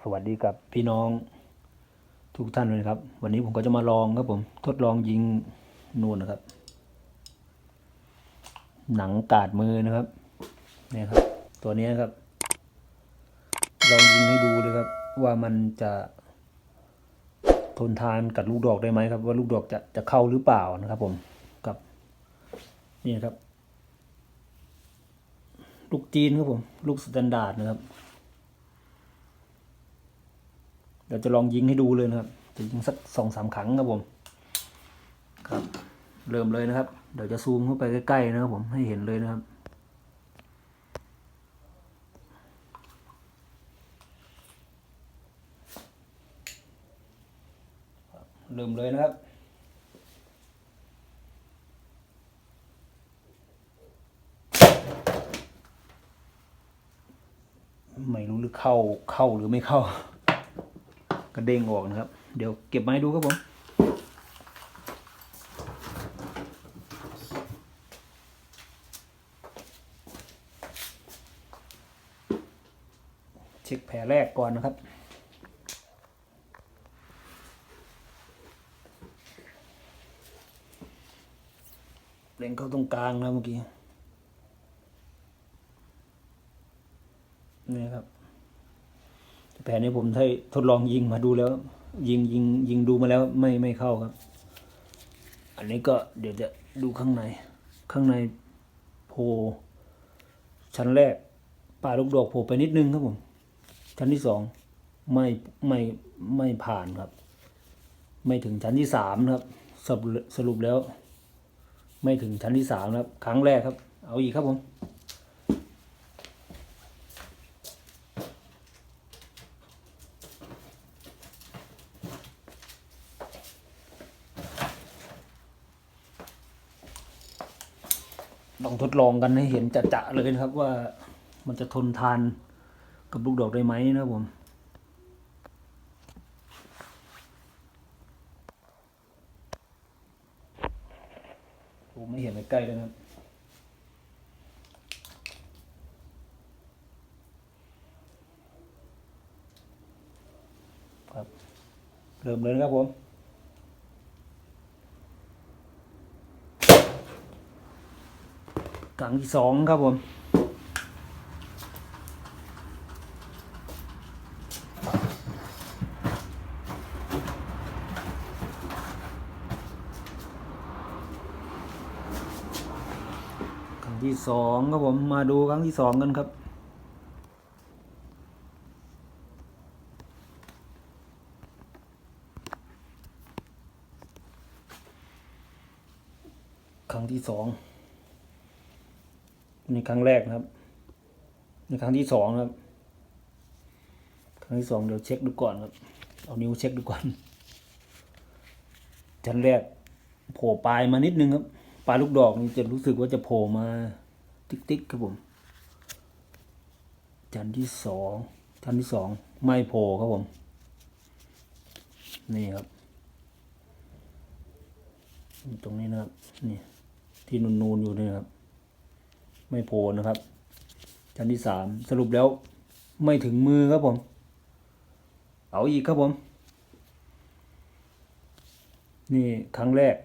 ็สวัสดีกับพี่น้องทุกท่านเลยครับ วันนี้ผมก็จะมาลองครับผม ทดลองยิงนูนนะครับ หนังกาดมือนะครับเนี่ยครับ ตัวนี้นครับ ลองยิงให้ดูเลยครับ ว่ามันจะทนทานกับลูกดอกได้ไหมครับ ว่าลูกดอกจะจะเข้าหรือเปล่านะครับ ผมกับนี่ครับ ลูกจีนครับผม ลูกสแตนดาร์ดนะครับ เดี๋ยวจะลองยิงให้ดูเลยนะครับ จะยิงสักสองสามครั้งครับผม ครับ เริ่มเลยนะครับ เดี๋ยวจะซูมเข้าไปใกล้ๆนะครับผมให้เห็นเลยนะครับเริ่มเลยนะครับไม่รู้หรือเข้าเข้าหรือไม่เข้า กระเด้งออกนะครับ เดี๋ยวเก็บมาให้ดูครับผมเช็คแผลแรกก่อนนะครับเล็งเข้าตรงกลางนะเมื่อกี้นี่ครับ แผนนี้ผมได้ทดลองยิงมาดูแล้ว ยิงยิงยิงดูมาแล้วไม่ไม่เข้าครับ อันนี้ก็เดี๋ยวจะดูข้างใน ข้างในโผชั้นแรกป่าลูกดอกโผล่ไปนิดนึงครับผมชั้นที่สองไม่ไม่ไม่ผ่านครับ ไม่ถึงชั้นที่สามครับสรุปสรุปแล้ว ไม่ถึงชั้นที่สามครับ ครั้งแรกครับ เอาอีกครับผม ลองทดลองกันให้เห็นจะๆเลยนะครับว่ามันจะทนทานกับลูกดอกได้ไหมนะผมผมไม่เห็นใกล้เลยนะครับครับเริ่มเลยนะครับผม ครั้ งที่สองครับผมครั้งที่สองครับผมมาดูครั้งที่สองกันครับครั้งที่สอง นี่ครั้งแรกนะครับ ในครั้งที่สองครับ ครั้งที่สองเดี๋ยวเช็คดูก่อนครับ เอานิ้วเช็คดูก่อนชั้นแรกโผล่ปลายมานิดนึงครับ ปลายลูกดอกนี่จะรู้สึกว่าจะโผล่มาติ๊กๆครับผมชั้นที่สองชั้นที่สองไม่โผล่ครับผม นี่ครับ ตรงนี้นะครับ นี่ที่นูนๆอยู่นี่นะครับ ไม่โผล่นะครับ ชั้นที่สามสรุปแล้วไม่ถึงมือครับผม เอาอีกครับผม นี่ครั้งแรก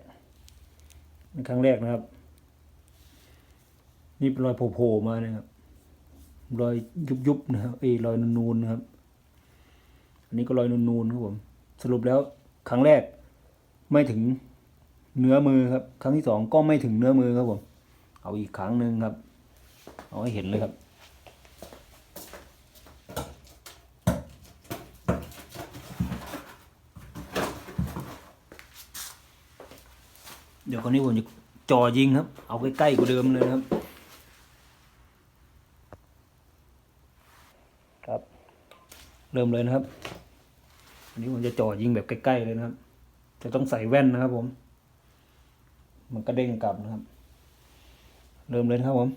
ครั้งแรกนะครับ นี่เป็นรอยโผล่มานะครับรอยยุบๆนะครับเอรอยนูนๆนะครับ อันนี้ก็รอยนูนๆครับผม สรุปแล้วครั้งแรกไม่ถึงเนื้อมือครับ ครั้งที่สองก็ไม่ถึงเนื้อมือครับผม เอาอีกครั้งหนึ่งครับ เอาให้เห็นเลยครับ เดี๋ยวคนนี้ผมจะจ่อยิงครับ เอาใกล้ๆกว่าเดิมเลยครับ ครับ เริ่มเลยนะครับ อันนี้ผมจะจ่อยิงแบบใกล้ๆเลยนะครับ จะต้องใส่แว่นนะครับผม มันก็เด้งกลับนะครับ เริ่มเลยครับผม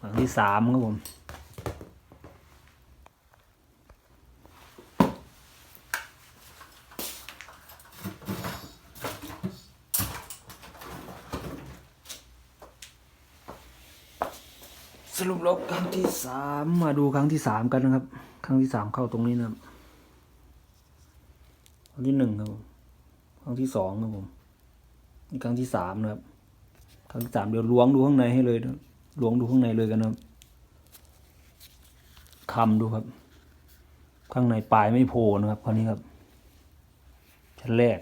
ครั้งที่สามครับผมสรุปแล้วครั้งที่สามมาดูครั้งที่สามกันนะครับ ครั้งที่สามเข้าตรงนี้นะครับครั้งที่หนึ่งครับผมครั้งที่สองครับผมครั้งที่สามนะครับ ครั้งที่สามเดี๋ยวล้วงดูข้างในให้เลยนะ ล้วงดูข้างในเลยกันนะครับคำดูครับ ข้างในปลายไม่โผล่นะครับคราวนี้ครับ ชั้นแรก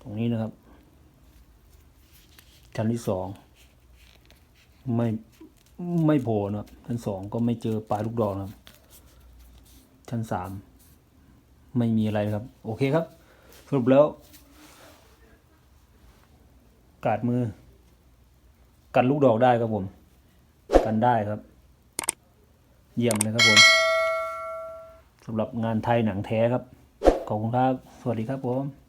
ตรงนี้นะครับ ชั้นที่สองไม่ไม่โผล่นะครับ ชั้นสองก็ไม่เจอปลายลูกดอกนะครับ ชั้นสามไม่มีอะไรครับ โอเคครับ สรุปแล้ว กาดมือ กันลูกดอกได้ครับผม กันได้ครับ เยี่ยมเลยครับผมสำหรับงานไทยหนังแท้ครับ ขอบคุณครับ สวัสดีครับผม